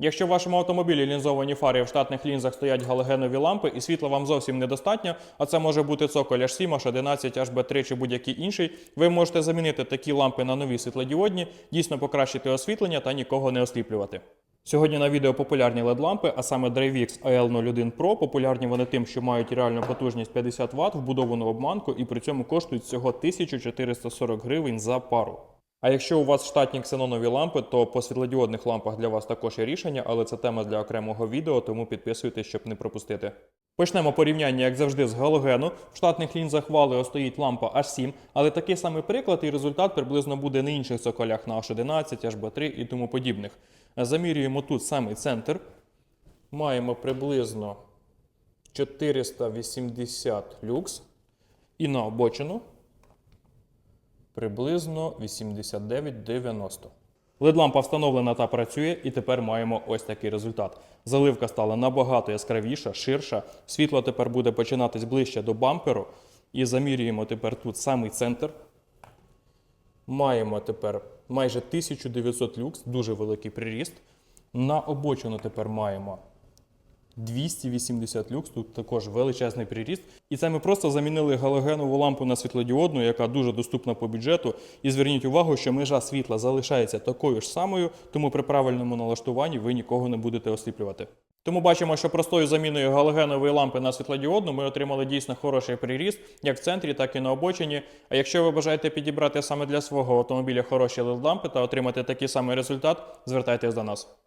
Якщо в вашому автомобілі лінзовані фари в штатних лінзах стоять галогенові лампи і світла вам зовсім недостатньо, а це може бути цоколь H7, H11, HB3 чи будь-який інший, ви можете замінити такі лампи на нові світлодіодні, дійсно покращити освітлення та нікого не осліплювати. Сьогодні на відео популярні LED-лампи, а саме DriveX AL01 Pro. Популярні вони тим, що мають реальну потужність 50 Вт, вбудовану обманку і при цьому коштують всього 1440 гривень за пару. А якщо у вас штатні ксенонові лампи, то по світлодіодних лампах для вас також є рішення, але це тема для окремого відео, тому підписуйтесь, щоб не пропустити. Почнемо порівняння, як завжди, з галогену. В штатних лінзах Valeo стоїть лампа H7, але такий самий приклад і результат приблизно буде на інших цоколях на H11, HB3 і тому подібних. Замірюємо тут самий центр. Маємо приблизно 480 люкс. І на обочину приблизно 89-90. LED-лампа встановлена та працює, і тепер маємо ось такий результат. Заливка стала набагато яскравіша, ширша. Світло тепер буде починатись ближче до бамперу. І замірюємо тепер тут самий центр. Маємо тепер майже 1900 люкс, дуже великий приріст. На обочину тепер маємо 280 люкс, тут також величезний приріст. І це ми просто замінили галогенову лампу на світлодіодну, яка дуже доступна по бюджету. І зверніть увагу, що межа світла залишається такою ж самою, тому при правильному налаштуванні ви нікого не будете осліплювати. Тому бачимо, що простою заміною галогенової лампи на світлодіодну ми отримали дійсно хороший приріст, як в центрі, так і на обочині. А якщо ви бажаєте підібрати саме для свого автомобіля хороші LED-лампи та отримати такий самий результат, звертайтесь до нас.